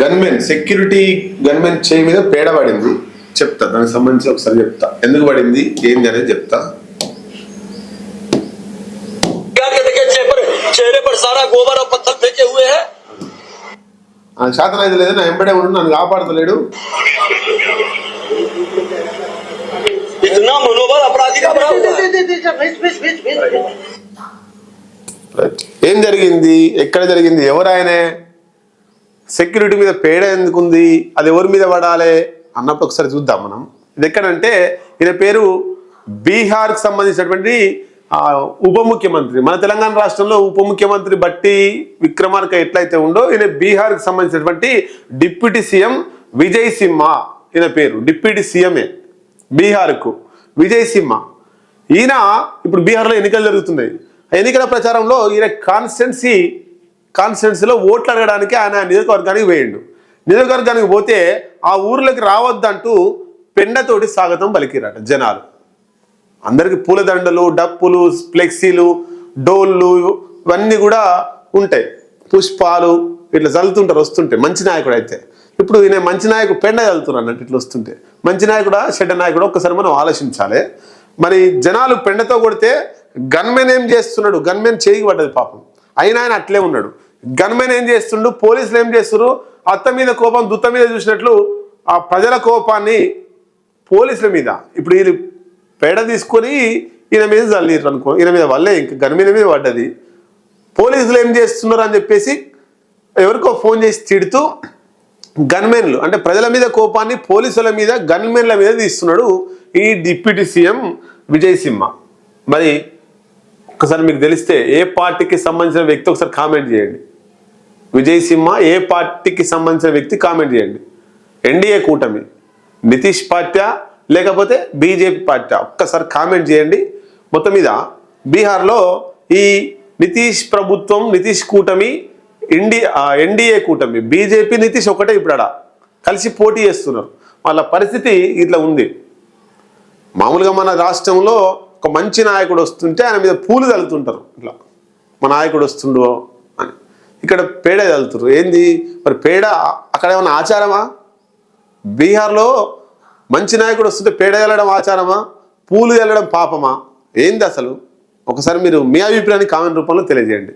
Gunmen security gunmen చేయి మీద పేడ పడింది. చెప్తా దానికి సంబంధించి ఒకసారి చెప్తా. ఎందుకు పడింది? ఏంది అనేది చెప్తా. శాతం అయితే లేదు నా ఎంబడే ఉండు నన్ను కాపాడతలేడు. ఏం జరిగింది? ఎక్కడ జరిగింది? ఎవరు ఆయనే? సెక్యూరిటీ మీద పేడ ఎందుకుంది? అది ఎవరి మీద పడాలి? అన్నప్పుడు ఒకసారి చూద్దాం మనం. ఇది ఎక్కడంటే ఈయన పేరు బీహార్కి సంబంధించినటువంటి ఉప ముఖ్యమంత్రి. మన తెలంగాణ రాష్ట్రంలో ఉప ముఖ్యమంత్రి బట్టి విక్రమార్క ఎట్లయితే ఉందో ఈయన బీహార్కి సంబంధించినటువంటి డిప్యూటీ సీఎం విజయ్ సింహ ఈయన పేరు. డిప్యూటీ సీఎంఏ బీహార్కు. విజయ్ సింహ. ఈయన ఇప్పుడు బీహార్లో ఎన్నికలు జరుగుతున్నాయి. ఆ ఎన్నికల ప్రచారంలో ఈయన కాన్స్టెన్సీ కాన్స్టిట్యున్సీలో ఓట్లు అడగడానికి ఆయన నియోజకవర్గానికి వేయండు. నియోజకవర్గానికి పోతే ఆ ఊర్లోకి రావద్దంటూ పెండతోటి స్వాగతం పలికిరట జనాలు. అందరికి పూలదండలు డప్పులు ఫ్లెక్సీలు డోళ్ళు ఇవన్నీ కూడా ఉంటాయి. పుష్పాలు ఇట్లా చల్లుతుంటారు వస్తుంటే మంచి నాయకుడు అయితే. ఇప్పుడు ఈయన మంచి నాయకుడు పెండ చల్లుతున్నారు అంటే ఇట్లా వస్తుంటే. మంచి నాయకుడా చెడ్డ నాయకుడు ఒక్కసారి మనం ఆలోచించాలి. మరి జనాలు పెండతో కొడితే గన్మెన్ ఏం చేస్తున్నాడు? గన్మెన్ చేయి పడ్డది పాపం. అయినా ఆయన అట్లే ఉన్నాడు. గన్మెన్ ఏం చేస్తుండు? పోలీసులు ఏం చేస్తున్నారు అత్త మీద కోపం దుత్త మీద చూసినట్లు ఆ ప్రజల కోపాన్ని పోలీసుల మీద. ఇప్పుడు వీళ్ళు పేడ తీసుకొని ఈయన మీద చల్లిరు అనుకో ఈయన మీద వల్లే ఇంకా గన్మీన మీద పడ్డది. పోలీసులు ఏం చేస్తున్నారు అని చెప్పేసి ఎవరికో ఫోన్ చేసి తిడుతూ గన్మెన్లు అంటే ప్రజల మీద కోపాన్ని పోలీసుల మీద గన్మెన్ల మీద తీస్తున్నాడు ఈ డిప్యూటీ సీఎం విజయ్ సింహ మరి ఒకసారి మీకు తెలిస్తే ఏ పార్టీకి సంబంధించిన వ్యక్తి ఒకసారి కామెంట్ చేయండి. విజయ్ సింహ ఏ పార్టీకి సంబంధించిన వ్యక్తి కామెంట్ చేయండి. ఎన్డీఏ కూటమి నితీష్ పార్టీ లేకపోతే బీజేపీ పార్టీ ఒక్కసారి కామెంట్ చేయండి. మొత్తం మీద బీహార్లో ఈ నితీష్ ప్రభుత్వం నితీష్ కూటమి ఇండియా ఎన్డీఏ కూటమి బీజేపీ నితీష్ ఒకటే ఇప్పుడు కలిసి పోటీ చేస్తున్నారు. వాళ్ళ పరిస్థితి ఇట్లా ఉంది. మామూలుగా మన రాష్ట్రంలో ఒక మంచి నాయకుడు వస్తుంటే ఆయన మీద పూలు తలుతుంటారు ఇట్లా. మా నాయకుడు వస్తుండో ఇక్కడ పేడ చల్లుతారు ఏంది? మరి పేడ అక్కడ ఏమైనా ఆచారమా? బీహార్లో మంచి నాయకుడు వస్తుంటే పేడ చల్లడం ఆచారమా? పూలు చల్లడం పాపమా? ఏంది అసలు? ఒకసారి మీరు మీ అభిప్రాయాన్ని కామెంట్ రూపంలో తెలియజేయండి.